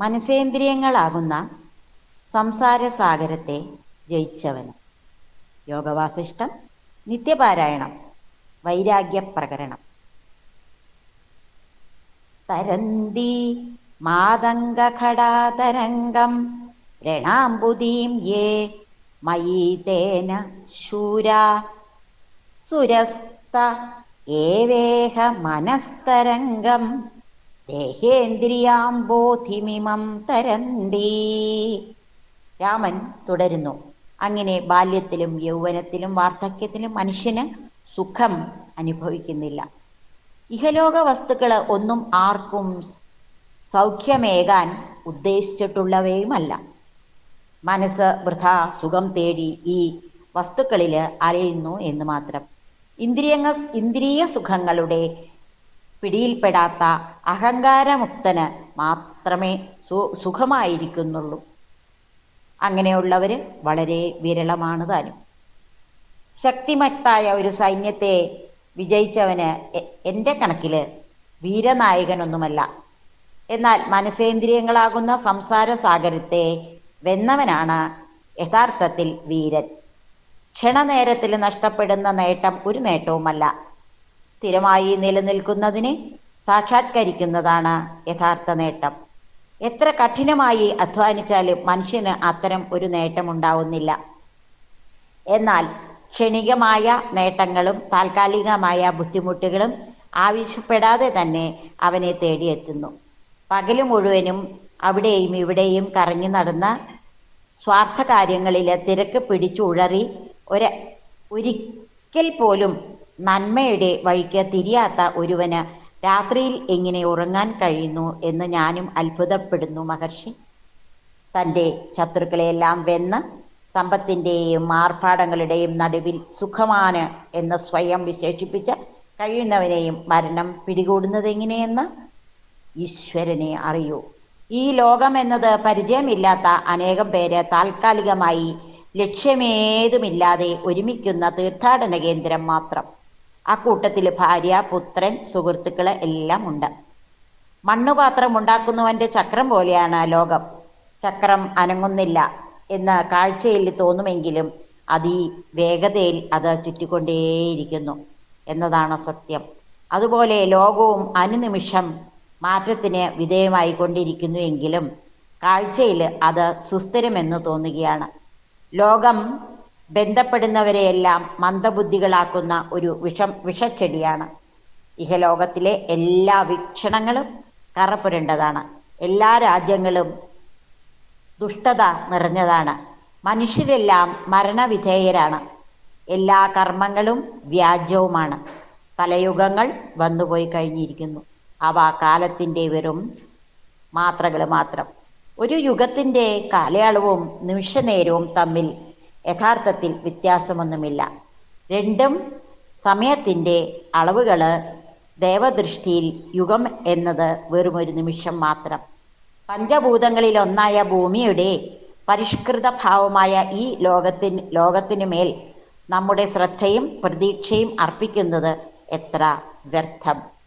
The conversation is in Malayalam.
മനസേന്ദ്രിയങ്ങളാകുന്ന സംസാരസാഗരത്തെ ജയിച്ചവന്. യോഗവാസിഷ്ടം നിത്യപാരായണം വൈരാഗ്യപ്രകരണം. തരന്തി മാതംഗഘടാതരംഗം രണാംബുദീം യേ മയീതേന ശൂരാ. സുരസ്ത ഏവേഹ മനസ്തരംഗം ദേഹേന്ദ്രിയാംബോധിമിമം തരന്തി. രാമൻ തുടരുന്നു. അങ്ങനെ ബാല്യത്തിലും യൗവനത്തിലും വാർദ്ധക്യത്തിലും മനുഷ്യന് സുഖം അനുഭവിക്കുന്നില്ല. ഇഹലോക വസ്തുക്കൾ ഒന്നും ആർക്കും സൗഖ്യമേകാൻ ഉദ്ദേശിച്ചിട്ടുള്ളവയുമല്ല. മനസ്സ് വൃഥ സുഖം തേടി ഈ വസ്തുക്കളിൽ അലയുന്നു എന്ന് മാത്രം. ഇന്ദ്രിയങ്ങ ഇന്ദ്രിയ സുഖങ്ങളുടെ പിടിയിൽപ്പെടാത്ത അഹങ്കാരമുക്തന് മാത്രമേ സുഖമായിരിക്കുന്നുള്ളൂ. അങ്ങനെയുള്ളവർ വളരെ വിരളമാണ് താനും. ശക്തിമത്തായ ഒരു സൈന്യത്തെ വിജയിച്ചവന് എന്റെ കണക്കിൽ വീരനായകനൊന്നുമല്ല. എന്നാൽ മനസേന്ദ്രിയങ്ങളാകുന്ന സംസാര സാഗരത്തെ വെന്നവനാണ് യഥാർത്ഥത്തിൽ വീരൻ. ക്ഷണനേരത്തിൽ നഷ്ടപ്പെടുന്ന നേട്ടം ഒരു നേട്ടവുമല്ല. സ്ഥിരമായി നിലനിൽക്കുന്നതിനെ സാക്ഷാത്കരിക്കുന്നതാണ് യഥാർത്ഥ നേട്ടം. എത്ര കഠിനമായി അധ്വാനിച്ചാലും മനുഷ്യന് അത്തരം ഒരു നേട്ടമുണ്ടാവുന്നില്ല. എന്നാൽ ക്ഷണികമായ നേട്ടങ്ങളും താൽക്കാലികമായ ബുദ്ധിമുട്ടുകളും ആവശ്യപ്പെടാതെ തന്നെ അവനെ തേടിയെത്തുന്നു. പകൽ മുഴുവനും അവിടെയും ഇവിടെയും കറങ്ങി നടന്ന സ്വാർത്ഥ കാര്യങ്ങളിലെ തിരക്ക് പിടിച്ചുഴറി ഒരു ഒരിക്കൽ പോലും നന്മയുടെ വഴിക്ക് തിരിയാത്ത ഒരുവന് രാത്രിയിൽ എങ്ങനെ ഉറങ്ങാൻ കഴിയുന്നു എന്ന് ഞാനും അത്ഭുതപ്പെടുന്നു മഹർഷി. തന്റെ ശത്രുക്കളെയെല്ലാം വെന്ന് സമ്പത്തിന്റെയും ആർഭാടങ്ങളുടെയും നടുവിൽ സുഖമാണ് എന്ന് സ്വയം വിശേഷിപ്പിച്ച് കഴിയുന്നവനെയും മരണം പിടികൂടുന്നത് എങ്ങനെയെന്ന്? ഈശ്വരനെ അറിയൂ. ഈ ലോകം എന്നത് പരിചയമില്ലാത്ത അനേകം പേര് താൽക്കാലികമായി ലക്ഷ്യമേതുമില്ലാതെ ഒരുമിക്കുന്ന തീർത്ഥാടന കേന്ദ്രം മാത്രം. ആ കൂട്ടത്തിൽ ഭാര്യ പുത്രൻ സുഹൃത്തുക്കൾ എല്ലാം ഉണ്ട്. മണ്ണുപാത്രം ഉണ്ടാക്കുന്നവന്റെ ചക്രം പോലെയാണ് ലോകം. ചക്രം അനങ്ങുന്നില്ല എന്ന് കാഴ്ചയിൽ തോന്നുമെങ്കിലും അതി വേഗതയിൽ അത് ചുറ്റിക്കൊണ്ടേയിരിക്കുന്നു എന്നതാണ് സത്യം. അതുപോലെ ലോകവും അനുനിമിഷം മാറ്റത്തിന് വിധേയമായി കൊണ്ടിരിക്കുന്നുവെങ്കിലും കാഴ്ചയിൽ അത് സുസ്ഥിരമെന്ന് തോന്നുകയാണ്. ലോകം ബന്ധപ്പെടുന്നവരെയെല്ലാം മന്ദബുദ്ധികളാക്കുന്ന ഒരു വിഷം വിഷച്ചെടിയാണ്. ഇഹലോകത്തിലെ എല്ലാ വീക്ഷണങ്ങളും കറപ്പുരണ്ടതാണ്. എല്ലാ രാജ്യങ്ങളും ദുഷ്ടത നിറഞ്ഞതാണ്. മനുഷ്യരെല്ലാം മരണവിധേയരാണ്. എല്ലാ കർമ്മങ്ങളും വ്യാജവുമാണ് പല യുഗങ്ങൾ വന്നുപോയി കഴിഞ്ഞിരിക്കുന്നു. അവ കാലത്തിന്റെ വെറും മാത്രകൾ മാത്രം. ഒരു യുഗത്തിന്റെ കാലയളവും നിമിഷനേരവും തമ്മിൽ യഥാർത്ഥത്തിൽ വ്യത്യാസമൊന്നുമില്ല. രണ്ടും സമയത്തിന്റെ അളവുകൾ ദേവദൃഷ്ടിയിൽ യുഗം എന്നത് വെറുമൊരു നിമിഷം മാത്രം. പഞ്ചഭൂതങ്ങളിൽ ഒന്നായ ഭൂമിയുടെ പരിഷ്കൃത ഭാവമായ ഈ ലോകത്തിൻ ലോകത്തിനു മേൽ നമ്മുടെ ശ്രദ്ധയും പ്രതീക്ഷയും അർപ്പിക്കുന്നത് എത്ര വ്യർത്ഥം.